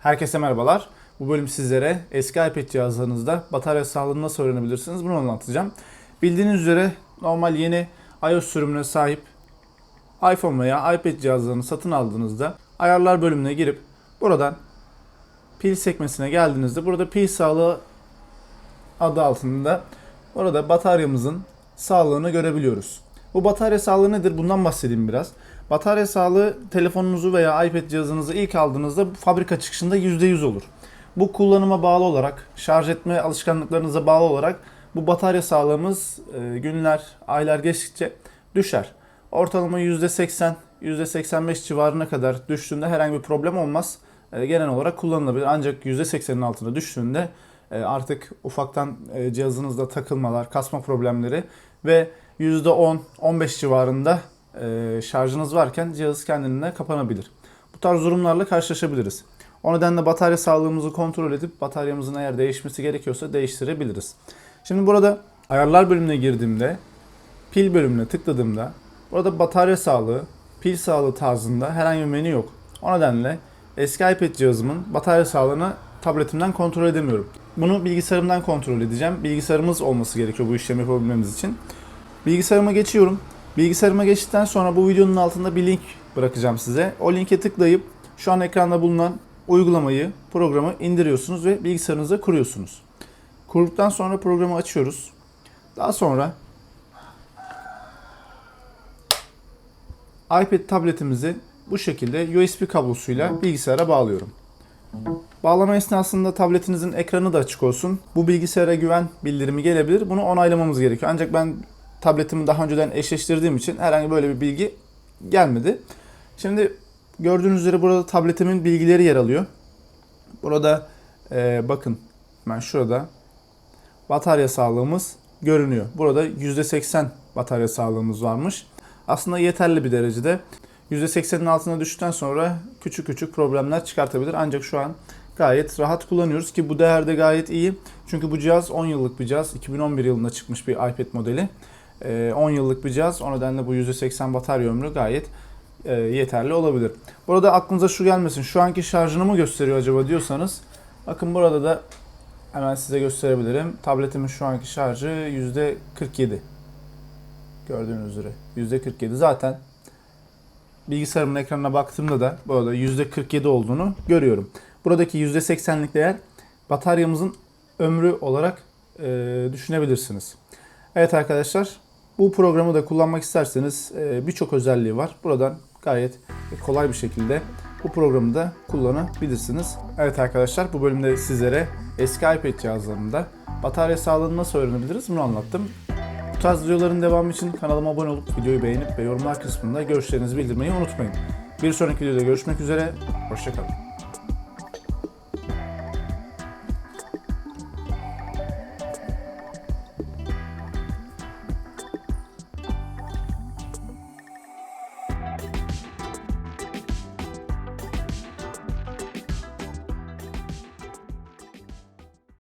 Herkese merhabalar. Bu bölüm sizlere eski iPad cihazlarınızda batarya sağlığını nasıl öğrenebilirsiniz bunu anlatacağım. Bildiğiniz üzere normal yeni iOS sürümüne sahip iPhone veya iPad cihazlarını satın aldığınızda ayarlar bölümüne girip buradan pil sekmesine geldiğinizde burada pil sağlığı adı altında orada bataryamızın sağlığını görebiliyoruz. Bu batarya sağlığı nedir? Bundan bahsedeyim biraz. Batarya sağlığı telefonunuzu veya iPad cihazınızı ilk aldığınızda fabrika çıkışında %100 olur. Bu kullanıma bağlı olarak, şarj etme alışkanlıklarınıza bağlı olarak bu batarya sağlığımız e, günler, aylar geçtikçe düşer. Ortalama %80, %85 civarına kadar düştüğünde herhangi bir problem olmaz. E, Genel olarak kullanılabilir. Ancak %80'in altına düştüğünde e, artık ufaktan cihazınızda takılmalar, kasma problemleri ve %10-15 civarında e, şarjınız varken cihaz kendiliğinden kapanabilir. Bu tarz durumlarla karşılaşabiliriz. O nedenle batarya sağlığımızı kontrol edip bataryamızın eğer değişmesi gerekiyorsa değiştirebiliriz. Şimdi burada ayarlar bölümüne girdiğimde pil bölümüne tıkladığımda burada batarya sağlığı, pil sağlığı tarzında herhangi bir menü yok. O nedenle eski iPad cihazımın batarya sağlığını tabletimden kontrol edemiyorum. Bunu bilgisayarımdan kontrol edeceğim. Bilgisayarımız olması gerekiyor bu işlemi yapabilmemiz için. Bilgisayarıma geçiyorum. Bilgisayarıma geçtikten sonra bu videonun altında bir link bırakacağım size. O linke tıklayıp şu an ekranda bulunan uygulamayı, programı indiriyorsunuz ve bilgisayarınıza kuruyorsunuz. Kurduktan sonra programı açıyoruz. Daha sonra iPad tabletimizi bu şekilde USB kablosuyla bilgisayara bağlıyorum. Bağlama esnasında tabletinizin ekranı da açık olsun. Bu bilgisayara güven bildirimi gelebilir. Bunu onaylamamız gerekiyor. Ancak ben tabletimi daha önceden eşleştirdiğim için herhangi böyle bir bilgi gelmedi. Şimdi gördüğünüz üzere burada tabletimin bilgileri yer alıyor. Burada e, bakın ben şurada batarya sağlığımız görünüyor. Burada %80 batarya sağlığımız varmış. Aslında yeterli bir derecede. %80'in altına düştükten sonra küçük küçük problemler çıkartabilir. Ancak şu an gayet rahat kullanıyoruz ki bu değer de gayet iyi. Çünkü bu cihaz 10 yıllık bir cihaz. 2011 yılında çıkmış bir iPad modeli. Ee, 10 yıllık bir cihaz. O nedenle bu %80 batarya ömrü gayet e, yeterli olabilir. Burada aklınıza şu gelmesin. Şu anki şarjını mı gösteriyor acaba diyorsanız. Bakın burada da hemen size gösterebilirim. Tabletimin şu anki şarjı %47. Gördüğünüz üzere. %47 zaten bilgisayarımın ekranına baktığımda da burada %47 olduğunu görüyorum. Buradaki %80'lik değer bataryamızın ömrü olarak e, düşünebilirsiniz. Evet arkadaşlar bu programı da kullanmak isterseniz e, birçok özelliği var. Buradan gayet kolay bir şekilde bu programı da kullanabilirsiniz. Evet arkadaşlar bu bölümde sizlere eski iPad cihazlarında batarya sağlığını nasıl öğrenebiliriz bunu anlattım. Bu tarz videoların devamı için kanalıma abone olup videoyu beğenip ve yorumlar kısmında görüşlerinizi bildirmeyi unutmayın. Bir sonraki videoda görüşmek üzere, hoşçakalın.